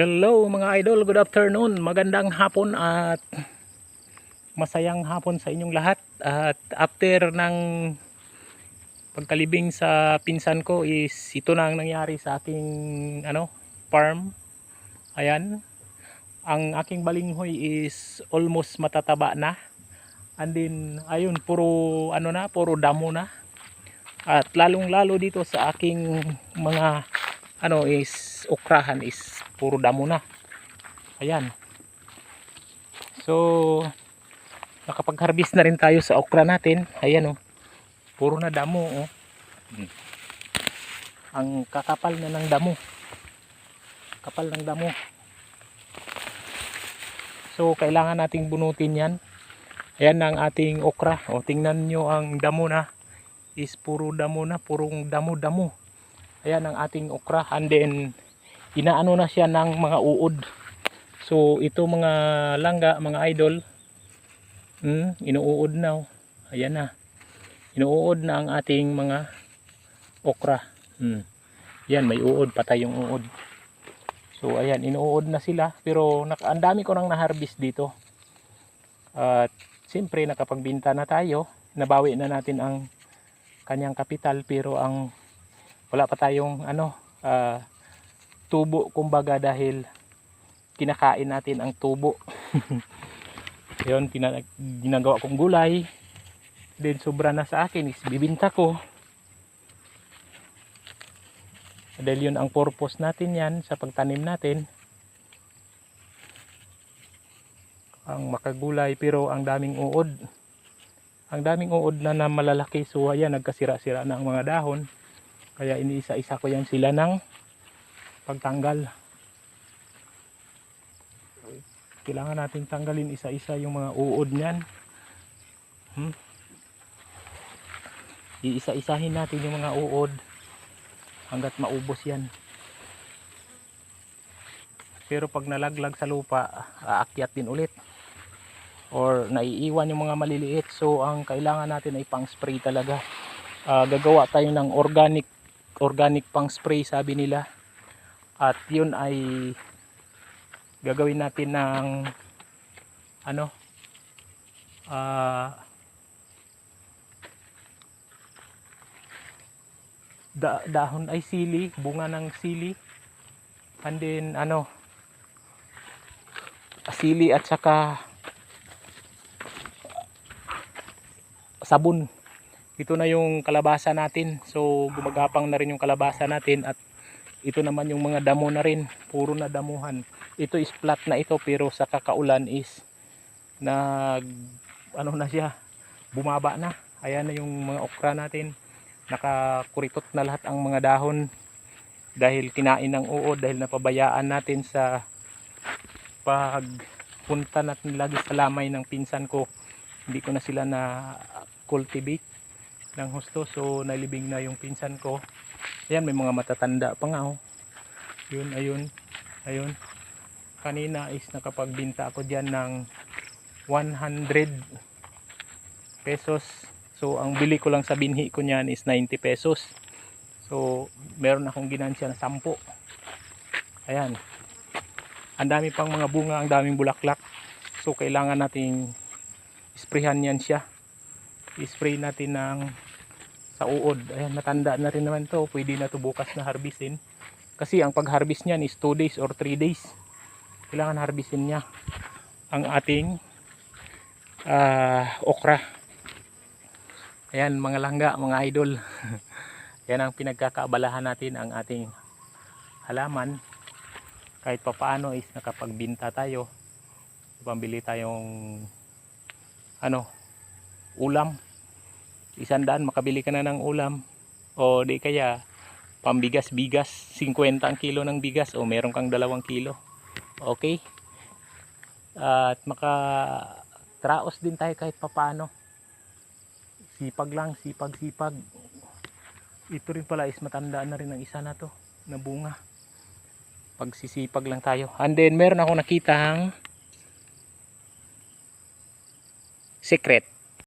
Hello mga idol, good afternoon. Magandang hapon at masayang hapon sa inyong lahat. At after ng pagkalibing sa pinsan ko is ito na ang nangyari sa aking ano, farm. Ayan. Ang aking balinghoy is almost matataba na. And then ayun, puro ano na, puro damo na. At lalong lalo dito sa aking mga ano is okrahan is puro damo na. Ayan. So nakapag-harvest na rin tayo sa okra natin. Ayan oh. Puro na damo oh. Hmm. Ang kakapal na ng damo. Kapal ng damo. So kailangan nating bunutin 'yan. Ayan ang ating okra. O tingnan nyo ang damo na. Is puro damo na, purong damo-damo. Ayan ang ating okra. And then inaano na siya ng mga uod. So ito mga langga, mga idol, hmm, inuud na. oh. Ayan na. Inuud na ang ating mga okra. Hmm. Yan, may uod, patay yung uod. So ayan, inuud na sila. Pero ang dami ko nang na-harvest dito. At siyempre nakapagbinta na tayo. Nabawi na natin ang kanyang kapital pero ang wala pa tayong ano ah, tubo kumbaga dahil kinakain natin ang tubo. Yun ginagawa kong gulay. Then sobra na sa akin is bibinta ko. Dahil yun ang purpose natin yan sa pagtanim natin. Ang makagulay pero ang daming uod. Ang daming uod na, na malalaki. So ayan nagkasira-sira na ang mga dahon. Kaya iniisa-isa ko yan sila ng pagtanggal. Kailangan nating tanggalin isa-isa yung mga uod niyan. Hmm? iisa-isahin natin yung mga uod hanggat maubos yan. Pero pag nalaglag sa lupa aakyat din ulit. Or naiiwan yung mga maliliit. So ang kailangan natin ay pang spray talaga. Ah, gagawa tayo ng organic organic pang spray sabi nila at yun ay gagawin natin ng ano ah da- dahon ay sili bunga ng sili. And then ano sili at saka sabon. Ito na yung kalabasa natin. So gumagapang na rin yung kalabasa natin at ito naman yung mga damo na rin. Puro na damuhan. Ito is flat na ito pero sa kakaulan is nag ano na siya bumaba na. Ayan na yung mga okra natin. Nakakuritot na lahat ang mga dahon dahil kinain ng uod dahil napabayaan natin sa pagpunta natin lagi sa lamay ng pinsan ko. Hindi ko na sila na cultivate ng husto so nalibing na yung pinsan ko ayan may mga matatanda pa nga oh. Yun ayun ayun. Kanina is nakapagbinta ako dyan ng 100 pesos. So ang bili ko lang sa binhi ko niyan is 90 pesos. So meron akong ginansya na 10 ayan. Ang dami pang mga bunga ang daming bulaklak. So kailangan nating sprayhan yan siya. I-spray natin ng sa uod. Ayan matanda na rin naman to. Pwede na to bukas na harvestin kasi ang pag harvest niyan is 2 days or 3 days. Kailangan harvestin niya ang ating ah, okra. Ayan mga langga mga idol. Yan ang pinagkakaabalahan natin ang ating halaman. Kahit papaano is nakapagbinta tayo. Pambili tayong ano ulam isang daan makabili ka na ng ulam. O di kaya pambigas bigas 50 ang kilo ng bigas o meron kang dalawang kilo. Okay? At maka traos din tayo kahit papano sipag lang sipag sipag. Ito rin pala is matanda na rin ang isa na to na bunga. Pagsisipag lang tayo. And then meron ako nakitang secret